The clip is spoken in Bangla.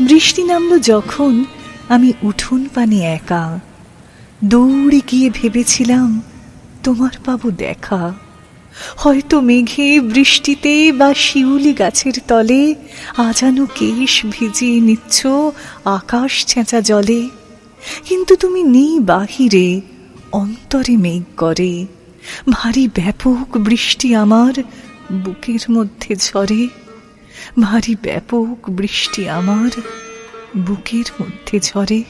বৃষ্টি নামলো যখন আমি উঠোন পানে একা। দৌড়ে গিয়ে ভেবেছিলাম, তোমার পাবো দেখা। হয়তো মেঘে বৃষ্টিতে বা শিউলি গাছের তলে আজানো কেশ ভিজিয়ে নিচ্ছ আকাশ ছেঁচা জলে। কিন্তু তুমি নেই বাহিরে, অন্তরে মেঘ করে। ভারী ব্যাপক বৃষ্টি আমার বুকের মধ্যে ঝরে। ভারী ব্যাপক বৃষ্টি আমার বুকের মধ্যে ঝরে।